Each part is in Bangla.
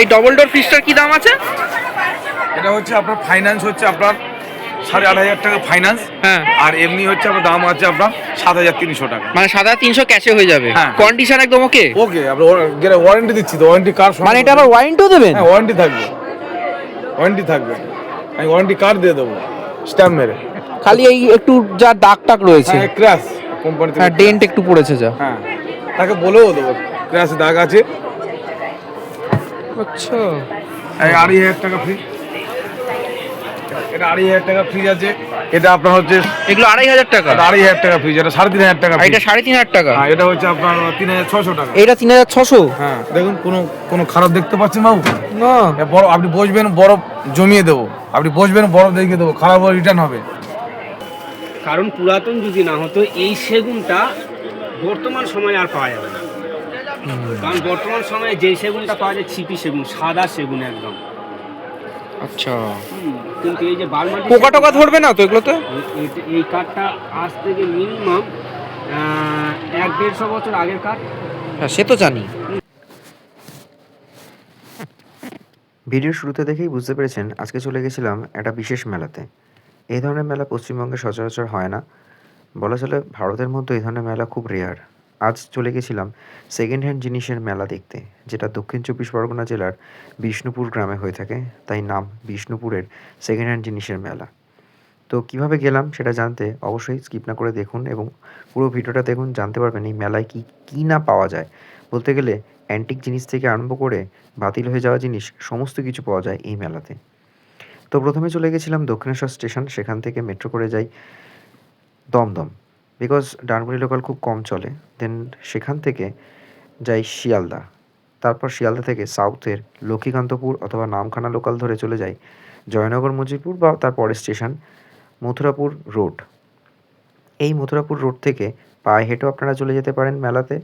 এই ডবল ডোর ফ্রিজটার কি দাম আছে? এটা হচ্ছে আপনার ফাইন্যান্স হচ্ছে আপনার সাড়ে আট হাজার টাকা ফাইন্যান্স হ্যাঁ। আর এমনি হচ্ছে আপনার দাম আছে আপনার সাত হাজার তিনশো টাকা। মানে সাদা তিনশো ক্যাশে হয়ে যাবে। হ্যাঁ। কন্ডিশন একদম ওকে ওকে আপনার ওয়ারেন্টি দিচ্ছি তো ওয়ারেন্টি কার্ড মানে এটা আবার ওয়ারেন্টিও দেবেন? হ্যাঁ ওয়ারেন্টি থাকবে। ওয়ারেন্টি থাকবে। আমি ওয়ারেন্টি কার্ড দিয়ে দেবো স্ট্যাম্প মেরে। খালি এই একটু যা দাগ টাক রয়েছে। হ্যাঁ ক্র্যাশ কোম্পানি হ্যাঁ ডেন্ট একটু পড়েছে যা। হ্যাঁ তাকে বলেও দেবো ক্র্যাশ দাগ আছে। আচ্ছা। এই আড়াই হাজার টাকা ফ্রি এটা আড়াই হাজার টাকা ফ্রিজ আছে। এটা আপনার হচ্ছে এগুলো আড়াই হাজার টাকা? আড়াই হাজার টাকা ফ্রিজ এটা সাড়ে তিন হাজার টাকা এটা সাড়ে তিন হাজার টাকা? হ্যাঁ এটা হচ্ছে আপনার তিন হাজার ছশো টাকা। এটা তিন হাজার ছশো হ্যাঁ দেখুন কোনো কোনো খারাপ দেখতে পাচ্ছেন বাবু? না। আপনি বসবেন বরফ জমিয়ে দেবো। আপনি বসবেন বরফ দেখিয়ে দেবো খারাপ হলে রিটার্ন হবে। কারণ পুরাতন যদি না হতো এই সেগুনটা বর্তমান সময়ে আর পাওয়া যাবে না। কারণ বর্তমান সময়ে যেই সেগুনটা পাওয়া যায় ছিপি সেগুন সাদা সেগুন একদম। আচ্ছা। কিন্তু এই যে বালমাটি পোকা টোকা ধরবে না তো এগুলোতে? এই- কাঠটা আজ থেকে মিনিমাম এক দেড়শো বছর আগের কাঠ। হ্যাঁ সে তো জানি। ভিডিওর শুরুতে দেখেই বুঝতে পেরেছেন আজকে চলে গেছিলাম একটা বিশেষ মেলাতে। এই ধরনের মেলা পশ্চিমবঙ্গে সচরাচর হয় না। বলা চলে ভারতের মধ্যে এই ধরনের মেলা খুব রেয়ার আজ চলে গেছিলাম সেকেন্ড হ্যান্ড জিনিসের মেলা দেখতে, যেটা দক্ষিণ চব্বিশ পরগনা জেলার বিষ্ণুপুর গ্রামে হয়ে থাকে, তাই নাম বিষ্ণুপুরের সেকেন্ড হ্যান্ড জিনিসের মেলা। তো কীভাবে গেলাম সেটা জানতে অবশ্যই স্কিপ না করে দেখুন এবং পুরো ভিডিওটা দেখুন, জানতে পারবেন এই মেলায় কি, কী না পাওয়া যায়। বলতে গেলে অ্যান্টিক জিনিস থেকে আরম্ভ করে বাতিল হয়ে যাওয়া জিনিস, সমস্ত কিছু পাওয়া যায় এই মেলাতে। তো প্রথমে চলে গেছিলাম দক্ষিণেশ্বর স্টেশন, সেখান থেকে মেট্রো করে যাই দমদম। বিকজ ডানকুনি লোকাল খুব কম চলে দেন সেখান থেকে যাই শিয়ালদা তারপর শিয়ালদা থেকে সাউথের লক্ষ্মীকান্তপুর অথবা নামখানা লোকাল ধরে চলে যাই জয়নগর মজিপুর বা তার পরের স্টেশন মথুরাপুর রোড এই মথুরাপুর রোড থেকে পায়ে হেঁটেও আপনারা চলে যেতে পারেন মেলাতে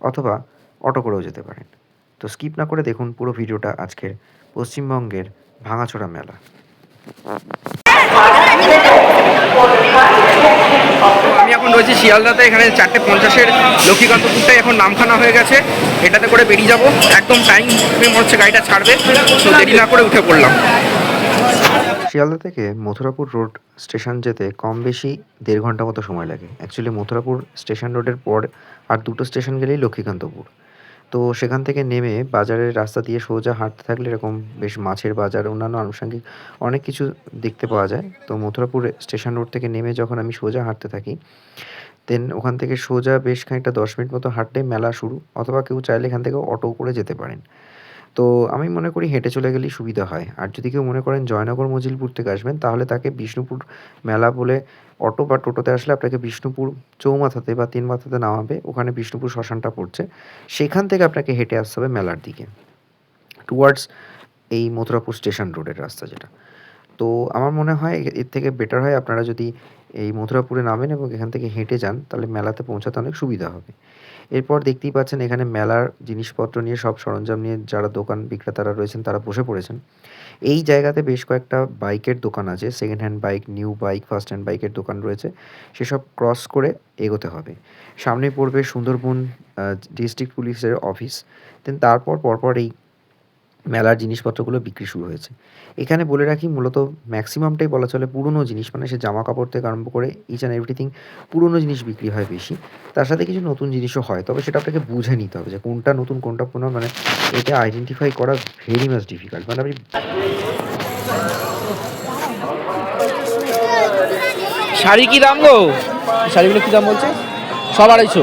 অথবা অটো করেও যেতে পারেন তো স্কিপ না করে দেখুন পুরো ভিডিওটা আজকের পশ্চিমবঙ্গের ভাঙাচোরা মেলা এখন রয়েছে শিয়ালদাতে, এখানে চারটে পঞ্চাশের লক্ষ্মীকান্তপুরটাই এখন নামখানা হয়ে গেছে। এটাতে করে বেরিয়ে যাব। একদম টাইম মনে হচ্ছে, গাড়িটা ছাড়বে। তো দেরি না করে উঠে পড়লাম। শিয়ালদা থেকে মথুরাপুর রোড স্টেশন যেতে কম বেশি দেড় ঘণ্টা মতো সময় লাগে। অ্যাকচুয়ালি মথুরাপুর স্টেশন রোডের পর আর দুটো স্টেশন গেলেই লক্ষ্মীকান্তপুর। তো সেখান থেকে নেমে বাজারের রাস্তা দিয়ে সোজা হাঁটতে থাকলে এরকম বেশ মাছের বাজার, অন্যান্য আনুষঙ্গিক অনেক কিছু দেখতে পাওয়া যায়। তো মথুরাপুর স্টেশন রোড থেকে নেমে যখন আমি সোজা হাঁটতে থাকি দেন ওখান থেকে সোজা বেশ খানিকটা দশ মিনিট মতো হাঁটলে মেলা শুরু, অথবা কেউ চাইলে এখান থেকে অটো করে যেতে পারেন। তো আমি মনে করি হেঁটে চলে গেলেই সুবিধা হয়। আর যদি কেউ মনে করেন জয়নগর, মজিলপুর থেকে আসবেন, তাহলে তাকে বিষ্ণুপুর মেলা বলে অটো বা টোটোতে আসলে আপনাকে বিষ্ণুপুর চৌমাথাতে বা তিন মাথাতে নামাবে। ওখানে বিষ্ণুপুর শ্মশানটা পড়ছে। সেখান থেকে আপনাকে হেঁটে আসতে হবে মেলার দিকে। টুয়ার্ডস এই মথুরাপুর স্টেশন রোডের রাস্তা যেটা। তো আমার মনে হয় এর থেকে বেটার হয় আপনারা যদি এই মথুরাপুরে নামেন এবং এখান থেকে হেঁটে যান, তাহলে মেলাতে পৌঁছাতে অনেক সুবিধা হবে। এরপর দেখতেই পাচ্ছেন এখানে মেলার জিনিসপত্র নিয়ে সব সরঞ্জাম নিয়ে যারা দোকান বিক্রেতারা রয়েছেন, তারা বসে পড়েছেন। এই জায়গাতে বেশ কয়েকটা বাইকের দোকান আছে second hand bike new bike first hand বাইকের দোকান রয়েছে। সেসব ক্রস করে এগোতে হবে। সামনে পড়বে সুন্দরবন ডিস্ট্রিক্ট পুলিশের অফিস দেন তারপর, পরপর এই মেলার জিনিসপত্রগুলো বিক্রি শুরু হয়েছে। এখানে বলে রাখি মূলত ম্যাক্সিমামটাই বলা চলে পুরনো জিনিস মানে সে জামা কাপড় থেকে আরম্ভ করে ইচ অ্যান্ড এভরিথিং পুরনো জিনিস বিক্রি হয় বেশি। তার সাথে কিছু নতুন জিনিসও হয় তবে সেটা আপনাকে বুঝে নিতে হবে যে কোনটা নতুন কোনটা পুরনো মানে এটা আইডেন্টিফাই করা ভেরি মাচ ডিফিকাল্ট মানে আপনি শাড়ি কি দাম গো? শাড়িগুলো কি দাম বলছে? সব আড়াইশো।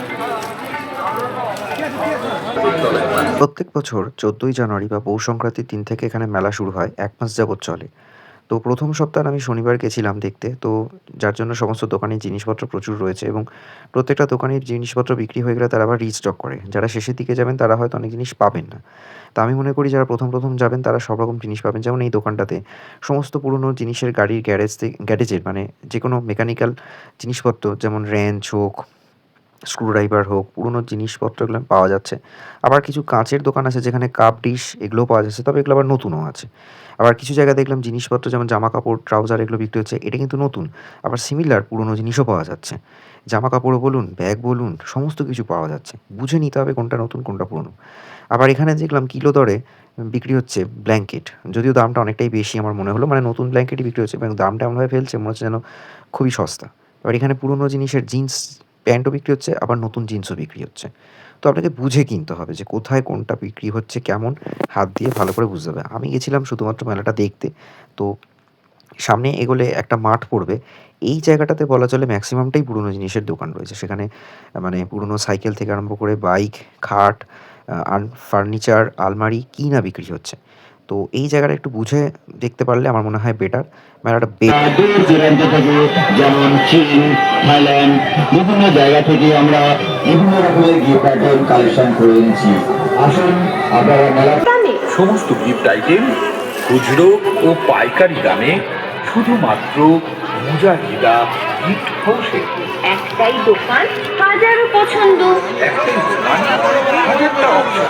প্রত্যেক বছর চোদ্দোই জানুয়ারি বা পৌষ সংক্রান্তির দিন থেকে এখানে মেলা শুরু হয়, এক মাস যাবৎ চলে। তো প্রথম সপ্তাহে আমি শনিবার গেছিলাম দেখতে, তো যার জন্য সমস্ত দোকানের জিনিসপত্র প্রচুর রয়েছে এবং প্রত্যেকটা দোকানের জিনিসপত্র বিক্রি হয়ে গেলে তারা আবার রিস্টক করে। যারা শেষের দিকে যাবেন তারা হয়তো অনেক জিনিস পাবেন না। তা আমি মনে করি যারা প্রথম প্রথম যাবেন তারা সব রকম জিনিস পাবেন। যেমন এই দোকানটাতে সমস্ত পুরনো জিনিসের গাড়ির গ্যারেজ গ্যারেজের মানে যে কোনো মেকানিক্যাল জিনিসপত্র, যেমন র্যাঞ্চ হোক স্ক্রুড্রাইভার হোক, পুরনো জিনিসপত্রগুলো পাওয়া যাচ্ছে। আবার কিছু কাঁচের দোকান আছে যেখানে কাপ ডিশ এগুলোও পাওয়া যাচ্ছে, তবে এগুলো আবার নতুনও আছে। আবার কিছু জায়গায় দেখলাম জিনিসপত্র যেমন জামা কাপড় ট্রাউজার এগুলো বিক্রি হচ্ছে, এটা কিন্তু নতুন। আবার সিমিলার পুরনো জিনিসও পাওয়া যাচ্ছে। জামা কাপড়ও বলুন ব্যাগ বলুন, সমস্ত কিছু পাওয়া যাচ্ছে। বুঝে নিতে হবে কোনটা নতুন, কোনটা পুরনো। আবার এখানে দেখলাম কিলো দরে বিক্রি হচ্ছে ব্ল্যাঙ্কেট যদিও দামটা অনেকটাই বেশি আমার মনে হলো মানে নতুন ব্ল্যাঙ্কেটই বিক্রি হচ্ছে, এবং দামটা এমনভাবে ফেলছে, মনে হচ্ছে যেন খুবই সস্তা। এবার এখানে পুরনো জিনিসের জিন্স প্যান্টও বিক্রি হচ্ছে, আবার নতুন জিন্সও বিক্রি হচ্ছে। তো আপনাকে বুঝে কিনতে হবে যে কোথায় কোনটা বিক্রি হচ্ছে, কেমন, হাত দিয়ে ভালো করে বুঝতে হবে। আমি গেছিলাম শুধুমাত্র মেলাটা দেখতে। তো সামনে এগোলে একটা মাঠ পড়বে। এই জায়গাটাতে বলা চলে ম্যাক্সিমামটাই পুরনো জিনিসের দোকান রয়েছে। সেখানে মানে পুরনো সাইকেল থেকে আরম্ভ করে বাইক, খাট ফার্নিচার, আলমারি কী না বিক্রি হচ্ছে। তো এই জায়গাটা একটু বুঝে দেখতে পারলে আমার মনে হয় বেটার মেলাটা বেশ দূর দূরান্ত থেকে যেমন চীন থাইল্যান্ড বিভিন্ন জায়গা থেকে আমরা বিভিন্ন রকমের গিফট আইটেম কালেকশন করে এনেছি। আসুন আপনারা মেলা সমস্ত গিফট আইটেম খুচরো ও পাইকারি দামে শুধুমাত্র মুজাহিদা গিফট হাউসে একটাই দোকান হাজারো পছন্দ। একটাই দোকান হাজারটা অপশন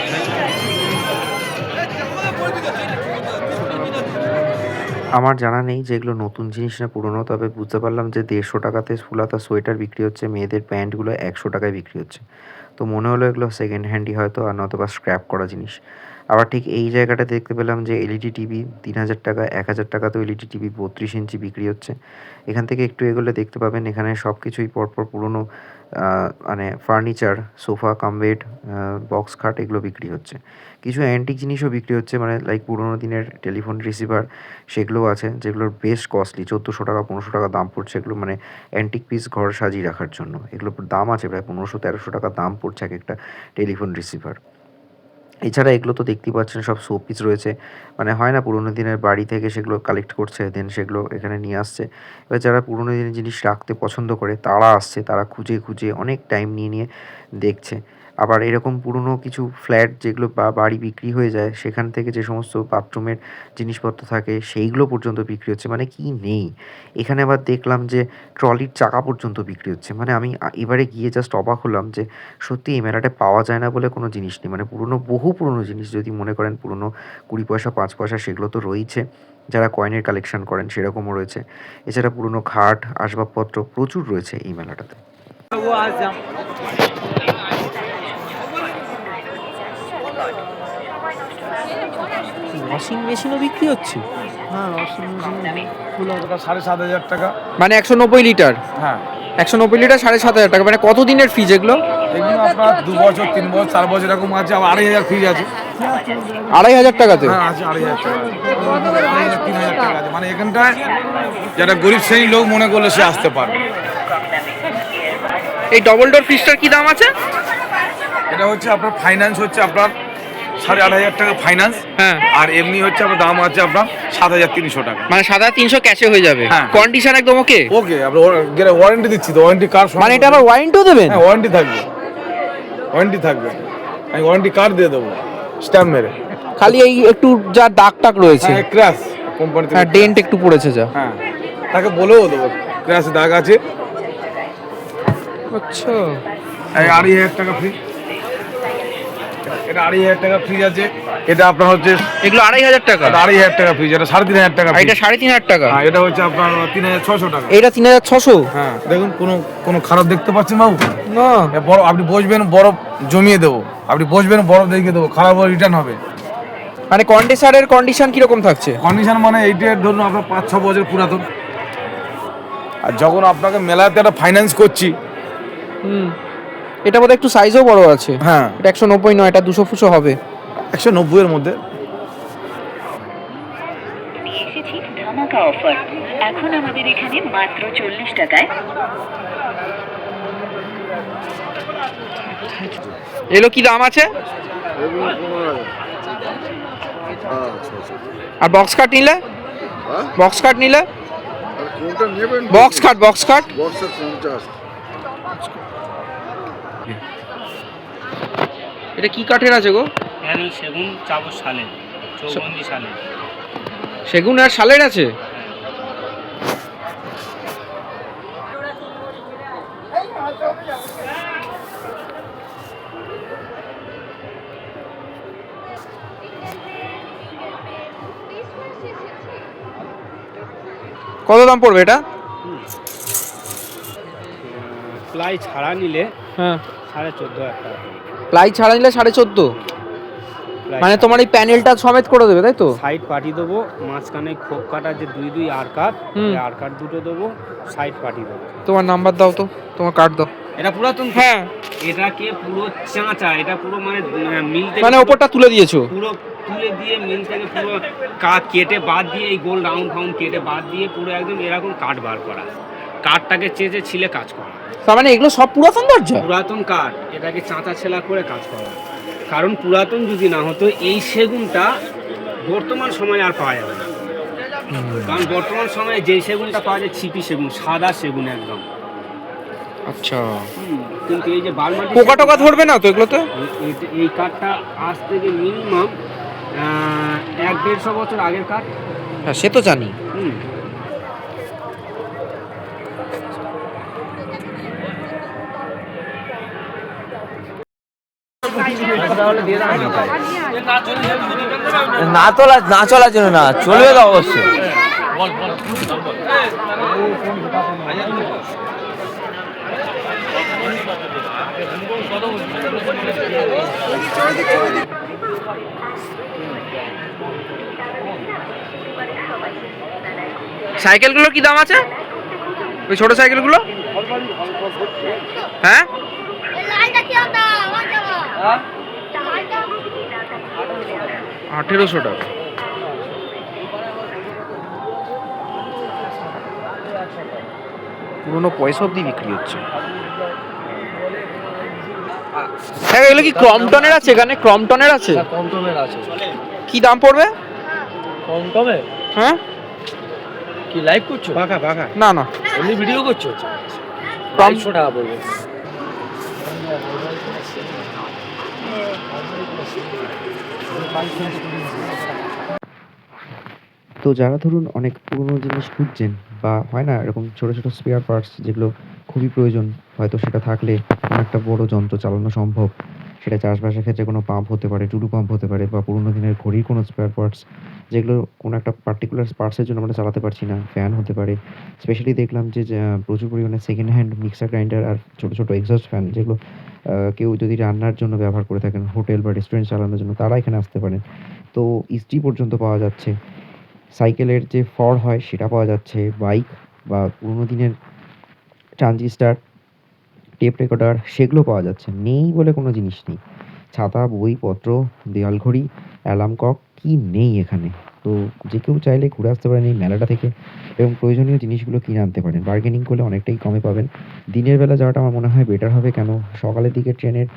আমার জানা নেই যে এগুলো নতুন জিনিস না পুরনো, তবে বুঝতে পারলাম যে দেড়শো টাকাতে ফুলাতা সোয়েটার বিক্রি হচ্ছে, মেয়েদের প্যান্টগুলো একশো টাকায় বিক্রি হচ্ছে। তো মনে হলো এগুলো সেকেন্ড হ্যান্ডই হয়তো আর নয়তো বা স্ক্র্যাপ করা জিনিস। আবার ঠিক এই জায়গাটা দেখতে পেলাম যে এলইডি টিভি তিন হাজার টাকা, এক হাজার টাকাতেও এলইডি টিভি বত্রিশ ইঞ্চি বিক্রি হচ্ছে। এখান থেকে একটু এগোলে দেখতে পাবেন, এখানে সব কিছুই পরপর পুরনো। মানে furniture sofa cum bed box খাট এগুলো বিক্রি হচ্ছে। কিছু অ্যান্টিক জিনিসও বিক্রি হচ্ছে মানে লাইক পুরোনো দিনের টেলিফোন রিসিভার সেগুলোও আছে, যেগুলোর বেশ কস্টলি চোদ্দোশো টাকা, পনেরোশো টাকা দাম পড়ছে এগুলো মানে অ্যান্টিক পিস ঘর সাজিয়ে রাখার জন্য। এগুলোর দাম আছে প্রায় পনেরোশো, তেরোশো টাকা দাম পড়ছে এক একটা টেলিফোন রিসিভার এছাড়া এগুলো তো দেখতেই পাচ্ছেন, সব শোপিস রয়েছে। মানে হয় না পুরোনো দিনের বাড়ি থেকে সেগুলো কালেক্ট করছে দেন সেগুলো এখানে নিয়ে আসছে। এবার যারা পুরোনো দিনের জিনিস রাখতে পছন্দ করে, তারা আসছে, তারা খুঁজে খুঁজে অনেক টাইম নিয়ে নিয়ে দেখছে। আবার এরকম পুরনো কিছু ফ্ল্যাট যেগুলো বা বাড়ি বিক্রি হয়ে যায়, সেখান থেকে যে সমস্ত বাথরুমের জিনিসপত্র থাকে, সেইগুলো পর্যন্ত বিক্রি হচ্ছে। মানে কি নেই? এখানে আবার দেখলাম যে ট্রলির চাকা পর্যন্ত বিক্রি হচ্ছে। মানে আমি এবারে গিয়ে জাস্ট অবাক হলাম যে সত্যি এই মেলাটা পাওয়া যায় না বলে কোনো জিনিস নেই। মানে পুরনো, বহু পুরনো জিনিস যদি মনে করেন, পুরনো কুড়ি পয়সা, পাঁচ পয়সা সেগুলো তো রয়েছে, যারা কয়েনের কালেকশন করেন সেরকমও রয়েছে। এছাড়া পুরনো খাট, আসবাবপত্র প্রচুর রয়েছে এই মেলাটাতে। ওয়াশিং মেশিনও বিক্রি হচ্ছে? হ্যাঁ ওয়াশিং সাড়ে সাত হাজার টাকা। মানে একশো নব্বই লিটার? হ্যাঁ। একশো নব্বই লিটার সাড়ে সাত হাজার টাকা। মানে কত দিনের ফ্রিজ এগুলো? এগুলো আপনার দু বছর তিন বছর চার বছর এরকম আছে আবার আড়াই হাজার ফ্রিজ আছে। আড়াই হাজার টাকাতে? হ্যাঁ আছে আড়াই হাজার টাকা। তিন হাজার টাকা আছে। মানে এখানটায় যারা গরিব শ্রেণির লোক মনে করলে সে আসতে পারবে। এই ডবল ডোর ফ্রিজটার কি দাম আছে? এটা হচ্ছে আপনার ফাইন্যান্স হচ্ছে আপনার সাড়ে আট হাজার টাকা ফাইন্যান্স হ্যাঁ। আর এমনি হচ্ছে আপনার দাম আছে আপনার সাত হাজার তিনশো টাকা। মানে সাদা তিনশো ক্যাশে হয়ে যাবে। হ্যাঁ। কন্ডিশন একদম ওকে ওকে গেলে ওয়ারেন্টি দিচ্ছি তো ওয়ারেন্টি কার্ড মানে এটা আবার ওয়ারেন্টিও দেবেন? হ্যাঁ ওয়ারেন্টি থাকবে। ওয়ারেন্টি থাকবে। আমি ওয়ারেন্টি কার্ড দিয়ে দেবো স্ট্যাম্প মেরে। খালি এই একটু যা দাগ টাক রয়েছে। হ্যাঁ ক্র্যাশ কোম্পানি হ্যাঁ ডেন্ট একটু পড়েছে যা। হ্যাঁ তাকে বলেও দেবো ক্র্যাশ দাগ আছে। আচ্ছা। এই আড়াই হাজার টাকা ফ্রি এটা আড়াই হাজার টাকা ফ্রিজ আছে। এটা আপনার হচ্ছে এগুলো আড়াই হাজার টাকা? আড়াই হাজার টাকা ফ্রিজ এটা সাড়ে তিন হাজার টাকা এটা সাড়ে তিন হাজার টাকা? হ্যাঁ এটা হচ্ছে আপনার তিন হাজার ছশো টাকা। এটা তিন হাজার ছশো? হ্যাঁ দেখুন কোনো কোনো খারাপ দেখতে পাচ্ছেন বাবু? না। বরফ আপনি বসবেন বরফ জমিয়ে দেবো। আপনি বসবেন বরফ দেখিয়ে দেবো খারাপ রিটার্ন হবে। মানে কন্ডেন্সারের কন্ডিশন কীরকম থাকছে? কন্ডিশন মানে এইটা ধরুন আপনার পাঁচ ছ বছর পুরাতন। আর যখন আপনাকে মেলাতে একটা ফাইন্যান্স করছি হুম। এটা বোধহয় একটু সাইজও বড় আছে। হ্যাঁ। এটা একশো নব্বই নয় এটা দুশো ফুশো হবে। একশো নব্বইয়ের মধ্যে। ধামাকা অফার এখন আমাদের এখানে মাত্র চল্লিশ টাকায়। এগুলো কি দাম আছে? আর বক্স কাট নিলে? বক্স কাট নিলে? বক্স কাট বক্স কাট বক্সের এটা কি কাঠের আছে গো? সেগুন চাবর সালে চৌবন্দি সালে সেগুন আর শালের আছে? কত দাম পড়বে এটা? প্লাই ছাড়া নিলে হ্যাঁ। সাড়ে চোদ্দ প্লাই ছাড়া নিলে সাড়ে চোদ্দ? মানে তোমার এই প্যানেলটা সমেত করে দেবে তাই তো? সাইড পাটি দেবো মাঝখানে খোপ কাটার যে দুই দুই আর কাঠ আর কাঠ দুটো দেবো সাইড পাটি দেবো। তোমার নাম্বার দাও তো তোমার কার্ড দাও। এটা পুরাতন হ্যাঁ। এটাকে পুরো চাঁচা এটা পুরো মানে আহ, মিল থেকে মানে ওপরটা তুলে দিয়েছ? পুরো তুলে দিয়ে মিল থেকে পুরো কাঠ কেটে বাদ দিয়ে এই গোল রাউন্ড ফাউন্ড কেটে বাদ দিয়ে পুরো একদম এরকম কাঠ বার করা। কাঠটাকে চেঁচে ছিলে কাজ করা। তার মানে এগুলো সব পুরাতন দরজা পুরাতন কাঠ এটাকে চাঁচা ছেলা করে কাজ করা। কারণ পুরাতন যদি না হতো এই সেগুনটা বর্তমান সময়ে আর পাওয়া যাবে না। কারণ বর্তমান সময়ে যেই সেগুনটা পাওয়া যায় ছিপি সেগুন সাদা সেগুন একদম। আচ্ছা। কিন্তু এই যে বারমাটি পোকা টোকা ধরবে না তো এগুলোতে? এই কাঠটা আজ থেকে মিনিমাম এক দেড়শো বছর আগের কাঠ। হ্যাঁ সে তো জানি। হুম। না তোলা না চলার জন্য না চলবে তো অবশ্যই। সাইকেলগুলোর কি দাম আছে? ওই ছোট সাইকেলগুলো? হ্যাঁ? আঠেরোশো টাকা। পুরোনো পয়সা অব্দি বিক্রি হচ্ছে। হ্যাঁ এগুলো কি ক্রমটনের আছে? এখানে ক্রমটনের আছে? কম টমের আছে। কি দাম পড়বে? কম হ্যাঁ? কি লাইভ করছ? পাকা পাকা না না। এমনি ভিডিও করছ? বাইশশো টাকা পড়বে। তো যারা ধরুন অনেক পুরনো জিনিস খুঁজছেন বা হয় না, এরকম ছোটো ছোটো স্পেয়ার পার্টস যেগুলো খুবই প্রয়োজন, হয়তো সেটা থাকলে একটা বড় যন্ত্র চালানো সম্ভব। সেটা চাষবাসের ক্ষেত্রে কোনো পাম্প হতে পারে টুডু পাম্প হতে পারে বা পুরোনো দিনের ঘড়ির কোনো স্পেয়ার পার্টস যেগুলো কোনো একটা পার্টিকুলার পার্টসের জন্য আমরা চালাতে পারছি না ফ্যান হতে পারে। স্পেশালি দেখলাম যে প্রচুর পরিমাণে সেকেন্ড হ্যান্ড মিক্সার গ্রাইন্ডার আর ছোটো ছোটো এক্সস্ট ফ্যান যেগুলো কেউ যদি রান্নার জন্য ব্যবহার করে থাকেন হোটেল বা রেস্টুরেন্ট চালানোর জন্য, তারা এখানে আসতে পারেন। তো ইস্ত্রি পর্যন্ত পাওয়া যাচ্ছে। সাইকেলের যে ফর হয়, সেটা পাওয়া যাচ্ছে। বাইক বা পুরোনো দিনের ট্রানজিস্টার টেপ রেকর্ডার সেগুলো পাওয়া যাচ্ছে। নেই বলে কোনো জিনিস নেই। ছাতা বইপত্র দেওয়াল ঘড়ি, অ্যালার্ম কক, কি নেই এখানে? তো যে কেউ চাইলে ঘুরে আসতে পারেন এই মেলাটা থেকে এবং প্রয়োজনীয় জিনিসগুলো কিনে আনতে পারেন। বার্গেনিং করলে অনেকটাই কমে পাবেন। দিনের বেলা যাওয়াটা আমার মনে হয় বেটার হবে কেন? সকালের দিকে ট্রেনের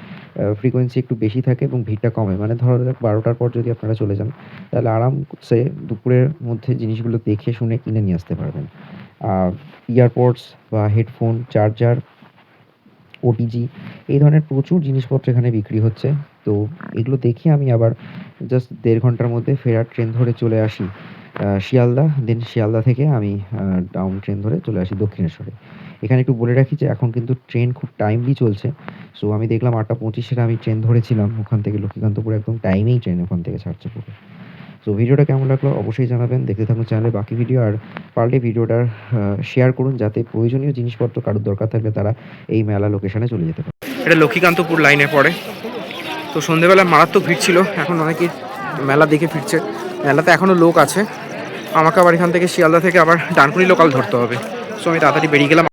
ফ্রিকোয়েন্সি একটু বেশি থাকে এবং ভিড়টা কমে। মানে ধরো বারোটার পর যদি আপনারা চলে যান, তাহলে আরামসে দুপুরের মধ্যে জিনিসগুলো দেখে, শুনে কিনে নিয়ে আসতে পারবেন। আর ইয়ারপডস বা হেডফোন চার্জার ওটিজি এই ধরনের প্রচুর জিনিসপত্র এখানে বিক্রি হচ্ছে। তো এগুলো দেখে আমি আবার জাস্ট দেড় ঘণ্টার মধ্যে ফেরার ট্রেন ধরে চলে আসি শিয়ালদা দেন শিয়ালদা থেকে আমি ডাউন ট্রেন ধরে চলে আসি দক্ষিণেশ্বরে। এখানে একটু বলে রাখি যে এখন কিন্তু ট্রেন খুব টাইমলি চলছে। সো আমি দেখলাম আটটা পঁচিশের আমি ট্রেন ধরেছিলাম, ওখান থেকে লক্ষ্মীকান্তপুর একদম টাইমেই ট্রেন ওখান থেকে ছাড়ছে পুরো। সো ভিডিওটা কেমন লাগল অবশ্যই জানাবেন। দেখতে থাকুন চ্যানেলে বাকি ভিডিও আর পারলে ভিডিওটা শেয়ার করুন যাতে প্রয়োজনীয় জিনিসপত্র কারোর দরকার থাকলে তারা এই মেলা লোকেশনে চলে যেতে পারে। এটা লক্ষ্মীকান্তপুর লাইনে পড়ে। তো সন্ধেবেলা মারাত্মক ভিড় ছিল, এখন অনেকে মেলা দেখে ফিরছে। মেলাতে এখনও লোক আছে। আমাকে আবার এখান থেকে শিয়ালদা থেকে আবার ডানকুনি লোকাল ধরতে হবে। সো আমি তাড়াতাড়ি বেরিয়ে গেলাম।